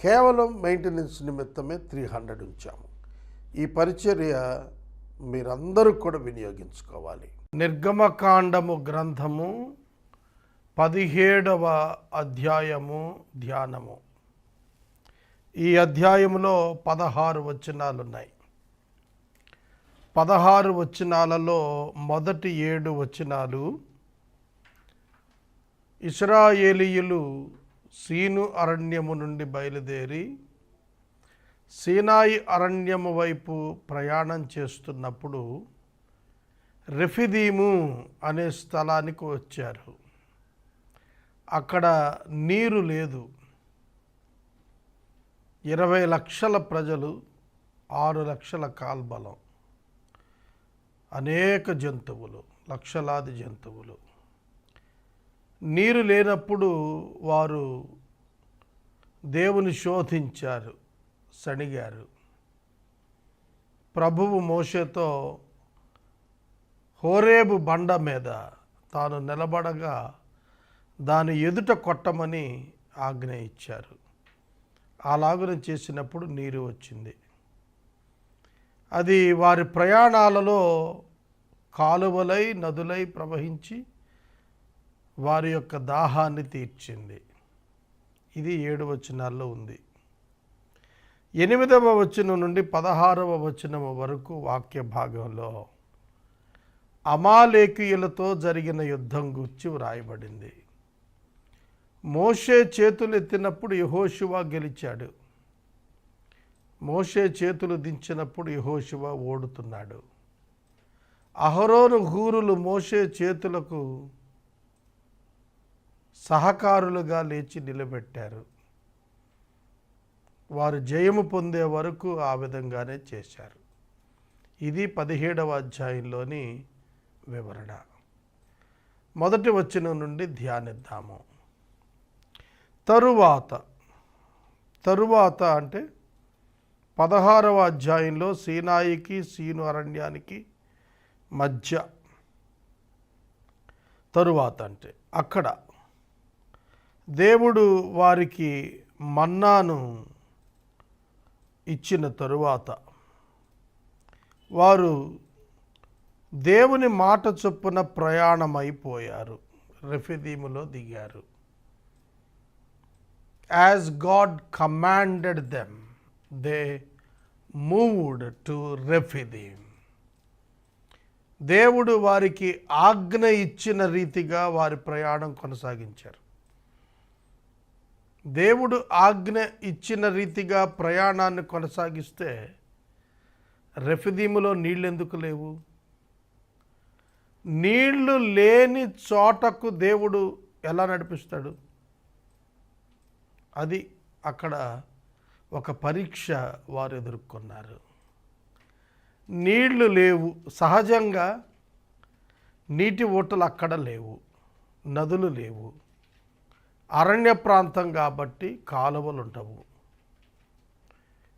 కేవలం మెయింటెనెన్స్ నిమిత్తమే three hundred ఉంచాము. ఈ పరిచర్య మీరందరూ కూడా వినియోగించుకోవాలి. నిర్గమకాండము గ్రంథము పదిహేడవ అధ్యాయము ధ్యానము. ఈ అధ్యాయములో పదహారు వచనాలు ఉన్నాయి పదహారు వచనాలలో మొదటి ఏడు వచనాలు ఇస్రాయేలీయులు సీను అరణ్యము నుండి బయలుదేరి సీనాయి అరణ్యము వైపు ప్రయాణం చేస్తున్నప్పుడు రెఫిదీము అనే స్థలానికి వచ్చారు. అక్కడ నీరు లేదు. ఇరవై లక్షల ప్రజలు ఆరు లక్షల కాల్బలం. అనేక జంతువులు లక్షలాది జంతువులు. నీరు లేనప్పుడు వారు దేవుని శోధించారు సణిగారు. ప్రభువు మోషేతో హోరేబు బండ మీద తాను నిలబడగా దాని ఎదుట కొట్టమని ఆజ్ఞ ఇచ్చారు. అలాగున చేసినప్పుడు నీరు వచ్చింది. అది వారి ప్రయాణాలలో కాలువలై నదులై ప్రవహించి వారి యొక్క దాహాన్ని తీర్చింది. ఇది ఏడు వచనాల్లో ఉంది. ఎనిమిదవ వచనం నుండి పదహారవ వచనం వరకు వాక్య భాగంలో అమాలేకీయులతో జరిగిన యుద్ధం గురించి వ్రాయబడింది. మోషే చేతులు ఎత్తినప్పుడు యహోశివ గెలిచాడు. మోషే చేతులు దించినప్పుడు యహోశివ ఓడుతున్నాడు. అహరోను హూరులు మోషే చేతులకు సహకారులుగా లేచి నిలబెట్టారు. వారు జయము పొందే వరకు ఆ విధంగానే చేశారు. ఇది పదిహేడవ అధ్యాయంలోని వివరణ. మొదటి వచనం నుండి ధ్యానిద్దాము. తరువాత తరువాత అంటే పదహారవ అధ్యాయంలో సీనాయికి సీను అరణ్యానికి మధ్య తరువాత అంటే అక్కడ దేవుడు వారికి మన్నాను ఇచ్చిన తరువాత వారు దేవుని మాట చొప్పున ప్రయాణమైపోయారు. రెఫిదీములో దిగారు. As God commanded them they moved to Rephidim దేవుడు వారికి ఆజ్ఞ ఇచ్చిన రీతిగా వారి ప్రయాణం కొనసాగించారు. దేవుడు ఆజ్ఞ ఇచ్చిన రీతిగా ప్రయాణాన్ని కొనసాగిస్తే రెఫిదీములో నీళ్ళు ఎందుకు లేవు? నీళ్ళు లేని చోటకు దేవుడు ఎలా నడిపిస్తాడు? అది అక్కడ ఒక పరీక్ష వారు ఎదుర్కొన్నారు. నీళ్ళు లేవు. సహజంగా నీటి ఓటలు అక్కడ లేవు. నదులు లేవు. అరణ్య ప్రాంతం కాబట్టి కాలువలు ఉండవు.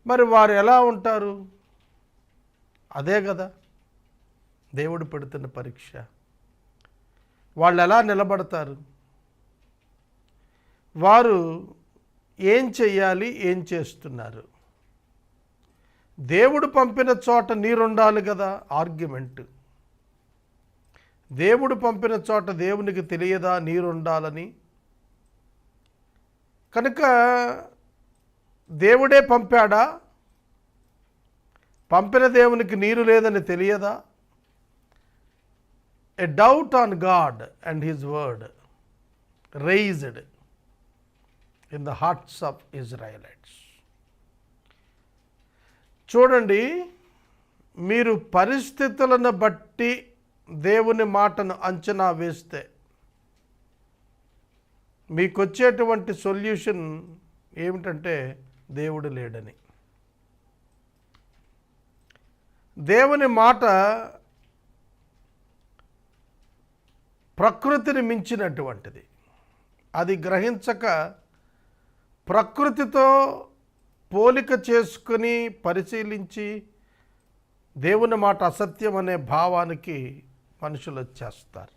మరి వారు ఎలా ఉంటారు? అదే కదా దేవుడు పెడుతున్న పరీక్ష. వాళ్ళు ఎలా నిలబడతారు? వారు ఏం చెయ్యాలి ఏం చేస్తున్నారు? దేవుడు పంపిన చోట నీరుండాలి కదా ఆర్గ్యుమెంట్. దేవుడు పంపిన చోట దేవునికి తెలియదా నీరుండాలని? కనుక దేవుడే పంపాడా? పంపిన దేవునికి నీరు లేదని తెలియదా? A doubt on God and his word raised in the hearts of Israelites చూడండి మీరు పరిస్థితులను బట్టి దేవుని మాటను అంచనా వేస్తే మీకు వచ్చేటువంటి సొల్యూషన్ ఏమిటంటే దేవుడు లేడని. దేవుని మాట ప్రకృతిని మించినటువంటిది. అది గ్రహించక ప్రకృతితో పోలిక చేసుకుని పరిశీలించి దేవుని మాట అసత్యం అనే భావానికి మనుషులు వచ్చేస్తారు.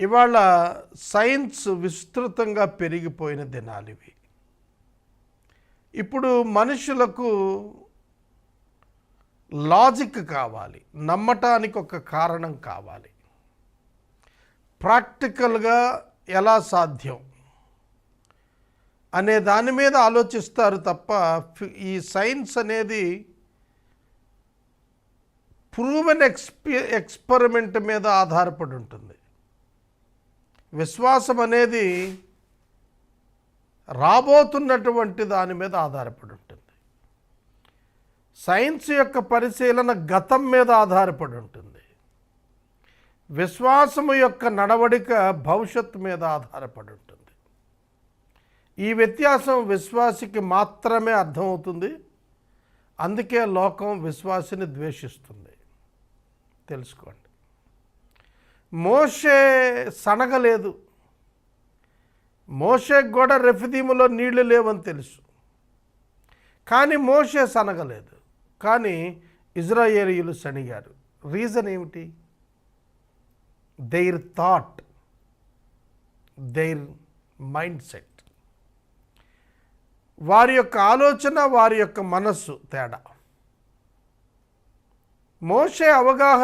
ఇవాళ సైన్స్ విస్తృతంగా పెరిగిపోయిన దినాలు ఇవి. ఇప్పుడు మనుషులకు లాజిక్ కావాలి నమ్మటానికి ఒక కారణం కావాలి. ప్రాక్టికల్గా ఎలా సాధ్యం అనే దాని మీద ఆలోచిస్తారు తప్ప ఈ సైన్స్ అనేది ప్రూవెన్ ఎక్స్పి ఎక్స్పెరిమెంట్ మీద ఆధారపడి ఉంటుంది. విశ్వాసం అనేది రాబోతున్నటువంటి దాని మీద ఆధారపడి ఉంటుంది. సైన్స్ యొక్క పరిశీలన గతం మీద ఆధారపడి ఉంటుంది. విశ్వాసము యొక్క నడవడిక భవిష్యత్తు మీద ఆధారపడి ఉంటుంది. ఈ వ్యత్యాసం విశ్వాసికి మాత్రమే అర్థమవుతుంది. అందుకే లోకం విశ్వాసిని ద్వేషిస్తుంది. తెలుసుకోండి. మోషే సనగలేదు. మోషేకి కూడా రెఫిదీములో నీళ్ళు లేవని తెలుసు. కానీ మోషే సనగలేదు. కానీ ఇజ్రాయేలీయులు సనిగారు. రీజన్ ఏమిటి? Their thought their mind set వారి యొక్క ఆలోచన వారి యొక్క మనస్సు తేడా. మోషే అవగాహన